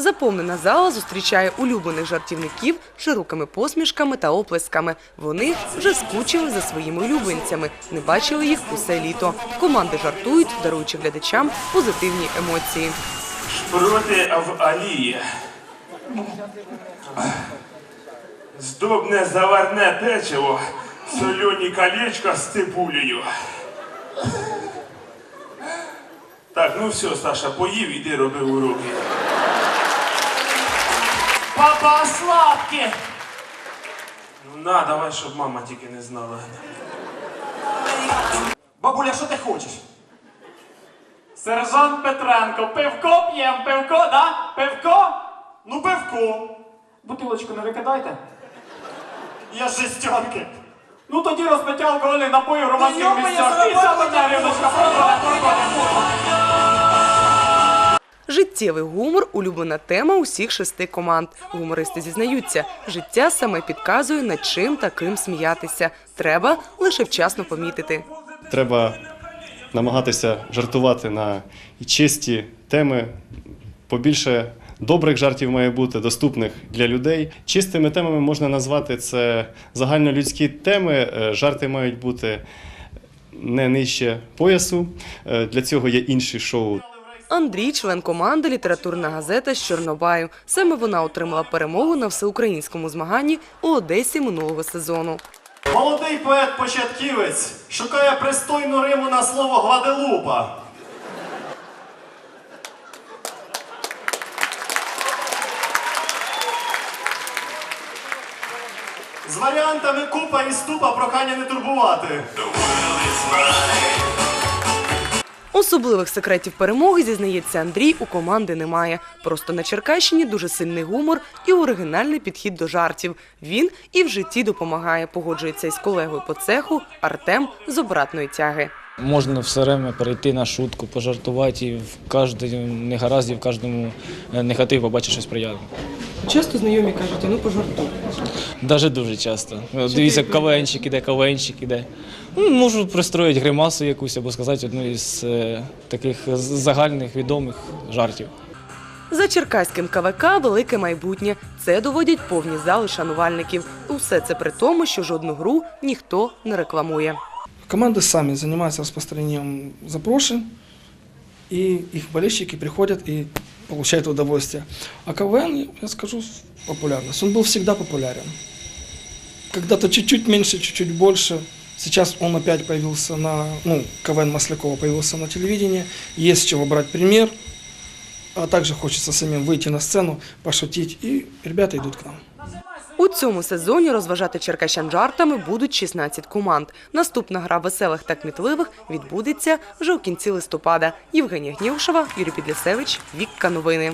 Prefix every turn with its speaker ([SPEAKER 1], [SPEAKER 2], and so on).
[SPEAKER 1] Заповнена зала зустрічає улюблених жартівників широкими посмішками та оплесками. Вони вже скучили за своїми улюбленцями, не бачили їх усе літо. Команди жартують, даруючи глядачам позитивні емоції.
[SPEAKER 2] Шпроти в алії. Здобне заварне печиво, солені колечка з цибулею. Так, ну все, Саша, поїв, іди роби уроки.
[SPEAKER 3] Папа сладкий!
[SPEAKER 2] Ну на, давай, щоб мама тільки не знала.
[SPEAKER 3] Бабуля, що ти хочеш? Сержант Петренко, пивко п'єм, пивко, да? Пивко? Ну, пивко. Бутилочку не викидайте. Я з жестянки. Ну тоді розпиття алкогольних напоїв в громадських місцях. І сьогодні
[SPEAKER 1] Життєвий гумор улюблена тема усіх шести команд. Гумористи зізнаються, життя саме підказує над чим таким сміятися. Треба лише вчасно помітити.
[SPEAKER 4] Треба намагатися жартувати на чисті теми. Побільше добрих жартів має бути, доступних для людей. Чистими темами можна назвати це загальнолюдські теми. Е, Жарти мають бути не нижче поясу. Е, Для цього є інші шоу.
[SPEAKER 1] Андрій, член команди Літературна газета з Чорнобаю. Саме вона отримала перемогу на всеукраїнському змаганні у Одесі минулого сезону.
[SPEAKER 5] Молодий поет-початківець шукає пристойну риму на слово Гваделупа. З варіантами купа і ступа прохання не турбувати.
[SPEAKER 1] Особливих секретів перемоги, зізнається Андрій, у команди немає. Просто на Черкащині дуже сильний гумор і оригінальний підхід до жартів. Він і в житті допомагає, погоджується із колегою по цеху Артем з обратної тяги.
[SPEAKER 6] Можна все время перейти на шутку, пожартувати і в кожному негаразді, в кожному е, негативі побачити щось приємне.
[SPEAKER 1] Часто знайомі кажуть, ну пожартуй.
[SPEAKER 6] Навіть дуже часто. Дивіться, КВНчик іде, КВНчик іде. Ну, Можу пристроїти гримасу якусь або сказати одну із е, таких загальних відомих жартів.
[SPEAKER 1] За черкаським КВК велике майбутнє. Це доводять повні зали шанувальників. Усе це при тому, що жодну гру ніхто не рекламує.
[SPEAKER 7] Команды сами занимаются распространением запрошен, и их болельщики приходят и получают удовольствие. А КВН, я скажу, популярность. Он был всегда популярен. Когда-то чуть-чуть меньше, чуть-чуть больше. Сейчас он опять появился на, ну, КВН Маслякова появился на телевидении. Есть с чего брать пример. А также хочется самим выйти на сцену, пошутить, и ребята идут к нам.
[SPEAKER 1] У цьому сезоні розважати черкащан жартами будуть 16 команд. Наступна гра веселих та кмітливих відбудеться вже у кінці листопада. Євгенія Гнівшова, Юрій Підлісевич, Вікка Новини.